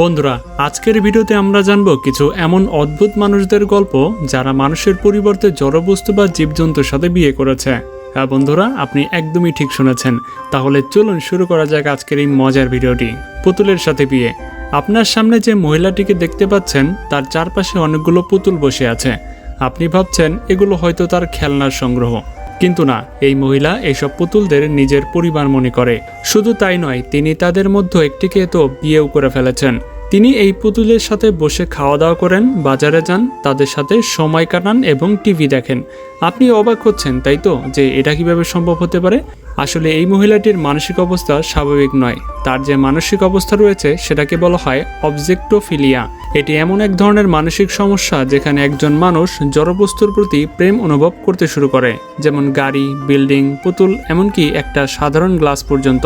বন্ধুরা, আজকের ভিডিওতে আমরা জানব কিছু এমন অদ্ভুত মানুষদের গল্প যারা মানুষের পরিবর্তে জড়বস্তু বা জীবজন্তুর সাথে বিয়ে করেছে। হ্যাঁ বন্ধুরা, আপনি একদমই ঠিক শুনেছেন। তাহলে চলুন শুরু করা যাক আজকের এই মজার ভিডিওটি। পুতুলের সাথে বিয়ে। আপনার সামনে যে মহিলাটিকে দেখতে পাচ্ছেন, তার চারপাশে অনেকগুলো পুতুল বসে আছে। আপনি ভাবছেন, এগুলো হয়তো তার খেলনার সংগ্রহ। কিন্তু না, এই মহিলা এইসব পুতুলদের নিজের পরিবার মনে করে। শুধু তাই নয়, তিনি তাদের মধ্যে একটিকে তো বিয়েও করে ফেলেছেন। তিনি এই পুতুলের সাথে বসে খাওয়া দাওয়া করেন, বাজারে যান, তাদের সাথে সময় কাটান এবং টিভি দেখেন। আপনি অবাক হচ্ছেন, তাই তো, যে এটা কীভাবে সম্ভব হতে পারে? আসলে এই মহিলাটির মানসিক অবস্থা স্বাভাবিক নয়। তার যে মানসিক অবস্থা রয়েছে, সেটাকে বলা হয় অবজেক্টোফিলিয়া। এটি এমন এক ধরনের মানসিক সমস্যা যেখানে একজন মানুষ জড়বস্তুর প্রতি প্রেম অনুভব করতে শুরু করে, যেমন গাড়ি, বিল্ডিং, পুতুল, এমনকি একটা সাধারণ গ্লাস পর্যন্ত।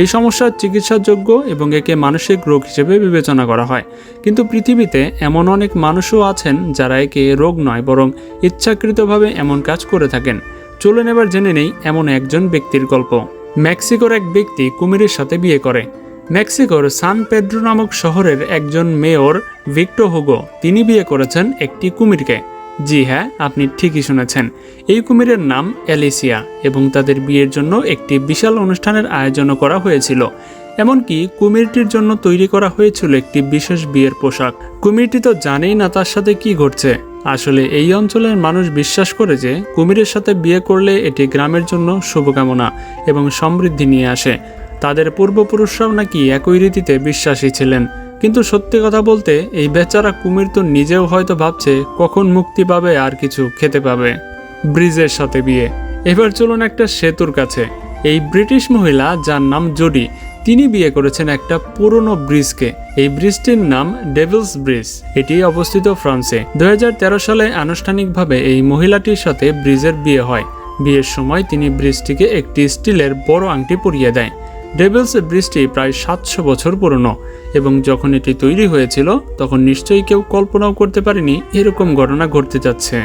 এই সমস্যার চিকিৎসাযোগ্য এবং একে মানসিক রোগ হিসেবে বিবেচনা করা হয়। কিন্তু পৃথিবীতে এমন অনেক মানুষও আছেন যারা একে রোগ নয়, বরং ইচ্ছাকৃতভাবে এমন কাজ করে থাকেন। চলুন এবার জেনে নেই এমন একজন ব্যক্তির গল্প। মেক্সিকোর এক ব্যক্তি কুমিরের সাথে বিয়ে করে। মেক্সিকোর সান পেড্রো নামক শহরের একজন মেয়র ভিক্টো হুগো, তিনি বিয়ে করেছেন একটি কুমিরকে। জি হ্যাঁ আপনি ঠিকই শুনেছেন। এই কুমিরের নাম অ্যালিসিয়া এবং তাদের বিয়ের জন্য একটি বিশাল অনুষ্ঠানের আয়োজনও করা হয়েছিল। এমনকি কুমিরটির জন্য তৈরি করা হয়েছিল একটি বিশেষ বিয়ের পোশাক। কুমিরটি তো জানেই না তার সাথে কি ঘটছে। আসলে এই অঞ্চলের মানুষ বিশ্বাস করে যে কুমিরের সাথে বিয়ে করলে এটি গ্রামের জন্য শুভকামনা এবং সমৃদ্ধি নিয়ে আসে। তাদের পূর্বপুরুষরাও নাকি একই রীতিতে বিশ্বাসী ছিলেন। কিন্তু সত্যি কথা বলতে, এই বেচারা কুমির তো নিজেও হয়তো ভাবছে, কখন মুক্তি পাবে আর কিছু খেতে পাবে। ব্রিজের সাথে বিয়ে। এবার চলুন একটা সেতুর কাছে। এই ব্রিটিশ মহিলা, যার নাম জোডি তিনি বিয়ে করেছেন একটা পুরনো ব্রিজকে। এই ব্রিজটির নাম ডেভিলস ব্রিজ এটি অবস্থিত ফ্রান্সে। দুহাজার তেরো সালে আনুষ্ঠানিকভাবে এই মহিলাটির সাথে ব্রিজের বিয়ে হয়। বিয়ের সময় তিনি ব্রিজটিকে একটি স্টিলের বড় আংটি পরিয়ে দেয়। ডেভিলস ব্রিজটি প্রায় সাতশো বছর পুরনো এবং যখন এটি তৈরি হয়েছিল, তখন নিশ্চয়ই কেউ কল্পনাও করতে পারেনি এরকম ঘটনা ঘটতে যাচ্ছে।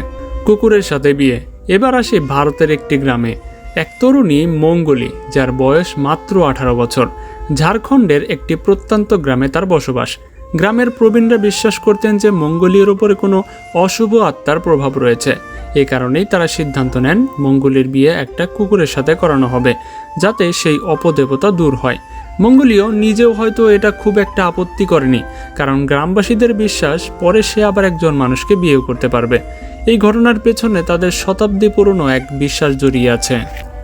কুকুরের সাথে বিয়ে। এবার আসে ভারতের একটি গ্রামে। এক তরুণী মঙ্গলি যার বয়স মাত্র আঠারো বছর। ঝাড়খণ্ডের একটি প্রত্যন্ত গ্রামে তার বসবাস। গ্রামের প্রবীণরা বিশ্বাস করতেন যে মঙ্গলীর ওপরে কোনো অশুভ আত্মার প্রভাব রয়েছে। এ কারণেই তারা সিদ্ধান্ত নেন মঙ্গলের বিয়ে একটা কুকুরের সাথে করানো হবে, যাতে সেই অপদেবতা দূর হয়। মঙ্গলীয় নিজেও হয়তো এটা খুব একটা আপত্তি করেনি, কারণ গ্রামবাসীদের বিশ্বাস পরে সে আবার একজন মানুষকে বিয়েও করতে পারবে। এই ঘটনার পেছনে তাদের শতাব্দী পুরনো এক বিশ্বাস জড়িয়ে আছে।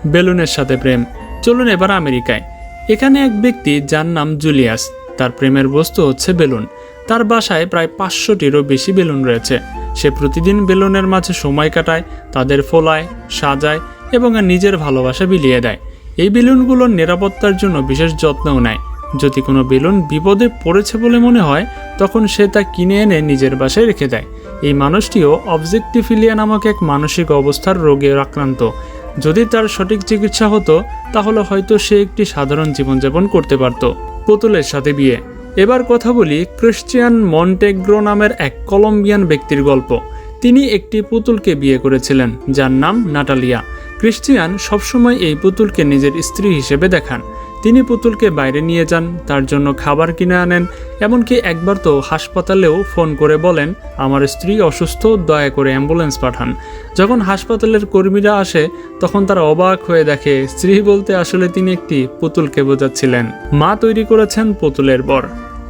বেলুনের সাথে প্রেম। চলুন এবার আমেরিকায়। এখানে এক ব্যক্তি যার নাম জুলিয়াস, তার প্রেমের বস্তু হচ্ছে বেলুন। তার বাসায় প্রায় পাঁচশোটিরও বেশি বেলুন রয়েছে। সে প্রতিদিন বেলুনের মাঝে সময় কাটায়, তাদের ফোলায়, সাজায় এবং নিজের ভালোবাসা বিলিয়ে দেয়। এই বেলুনগুলোর নিরাপত্তার জন্য বিশেষ যত্নও নেয়। যদি কোনো বেলুন বিপদে পড়েছে বলে মনে হয়, তখন সে তা কিনে এনে নিজের বাসায় রেখে দেয়। এই মানুষটিও অবজেক্টিফিলিয়া নামক এক মানসিক অবস্থার রোগে আক্রান্ত। যদি তার সঠিক চিকিৎসা হতো, তাহলে হয়তো সে একটি সাধারণ জীবনযাপন করতে পারত। পুতুলের সাথে বিয়ে। এবার কথা বলি ক্রিশ্চিয়ান মন্টেগ্রো নামের এক কলম্বিয়ান ব্যক্তির গল্প। তিনি একটি পুতুলকে বিয়ে করেছিলেন, যার নাম নাটালিয়া। ক্রিশ্চিয়ান সবসময় এই পুতুলকে নিজের স্ত্রী হিসেবে দেখান। তিনি পুতুলকে বাইরে নিয়ে যান, তার জন্য খাবার কিনে আনেন, এমনকি একবার তো হাসপাতালেও ফোন করে বলেন, আমার স্ত্রী অসুস্থ, দয়া করে অ্যাম্বুলেন্স পাঠান। যখন হাসপাতালের কর্মীরা আসে, তখন তারা অবাক হয়ে দেখে, স্ত্রী বলতে আসলে তিনি একটি পুতুলকে বোঝাচ্ছিলেন। মা তৈরি করেছেন পুতুলের বর।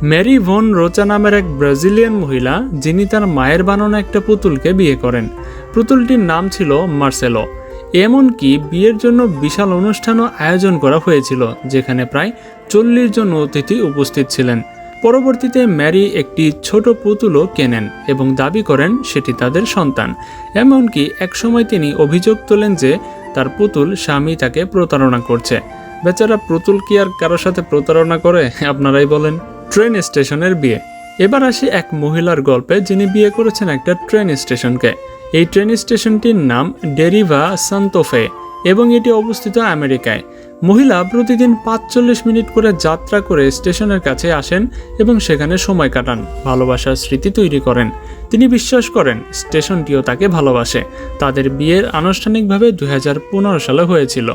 ম্যারি ভন রোচা নামের এক ব্রাজিলিয়ান মহিলা, যিনি তার মায়ের বানানো একটা পুতুলকে বিয়ে করেন। পুতুলটির নাম ছিল মার্সেলো। এমনকি বিয়ের জন্য বিশাল অনুষ্ঠানও আয়োজন করা হয়েছিল, যেখানে প্রায় চল্লিশ জন অতিথি উপস্থিত ছিলেন। পরবর্তীতে ম্যারি একটি ছোট পুতুলও কেনেন এবং দাবি করেন সেটি তাদের সন্তান। এমনকি একসময় তিনি অভিযোগ তোলেন যে তার পুতুল স্বামী তাকে প্রতারণা করছে। বেচারা পুতুল কি আর কারোর সাথে প্রতারণা করে, আপনারাই বলেন। ট্রেন স্টেশনের বিয়ে। এবার আসি এক মহিলার গল্পে যিনি বিয়ে করেছেন একটা ট্রেন স্টেশনকে। এই ট্রেন স্টেশনটির নাম ডেরিভা সান্তোফে এবং এটি অবস্থিত আমেরিকায়। মহিলা প্রতিদিন পাঁচচল্লিশ মিনিট করে যাত্রা করে স্টেশনের কাছে আসেন এবং সেখানে সময় কাটান। ভালোবাসার স্মৃতি তৈরি করেন। তিনি বিশ্বাস করেন, স্টেশনটিও তাকে ভালোবাসে। তাদের বিয়ের আনুষ্ঠানিকভাবে দুই হাজার পনেরো সালে হয়েছিল।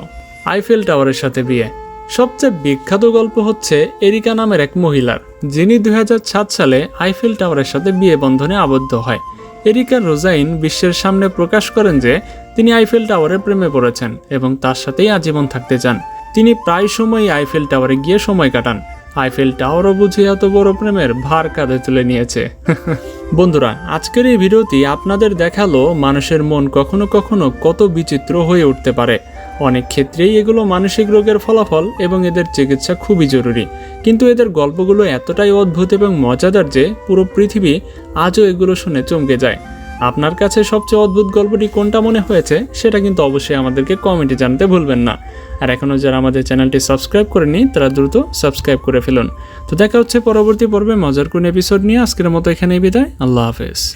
আইফেল টাওয়ারের সাথে বিয়ে। সবচেয়ে বিখ্যাত গল্প হচ্ছে এরিকা নামের এক মহিলার, যিনি দুই হাজার সাত সালে আইফেল টাওয়ারের সাথে বিয়ে বন্ধনে আবদ্ধ হয়। এরিকা রোজাইন বিশ্বের সামনে প্রকাশ করেন যে, তিনি আইফেল টাওয়ারে প্রেমে পড়েছেন এবং তার সাথেই আজীবন থাকতে চান। তিনি প্রায় সময়ই আইফেল টাওয়ারে গিয়ে সময় কাটান। আইফেল টাওয়ারও বুঝে এত বড় প্রেমের ভার কাঁধে তুলে নিয়েছে। বন্ধুরা, আজকের এই ভিডিওটি আপনাদের দেখাল মানুষের মন কখনো কখনো কত বিচিত্র হয়ে উঠতে পারে। অনেক ক্ষেত্রেই এগুলো মানসিক রোগের ফলাফল এবং এদের চিকিৎসা খুবই জরুরি। কিন্তু এদের গল্পগুলো এতটাই অদ্ভুত এবং মজাদার যে পুরো পৃথিবী আজও এগুলো শুনে চমকে যায়। আপনার কাছে সবচেয়ে অদ্ভুত গল্পটি কোনটা মনে হয়েছে সেটা কিন্তু অবশ্যই আমাদেরকে কমেন্টে জানতে ভুলবেন না। আর এখনও যারা আমাদের চ্যানেলটি সাবস্ক্রাইব করেনি তারা দ্রুত সাবস্ক্রাইব করে ফেলুন। তো দেখা হচ্ছে পরবর্তী পর্বে মজার কোন এপিসোড নিয়ে। আজকের মতো এখানেই বিদায়। আল্লাহ হাফেজ।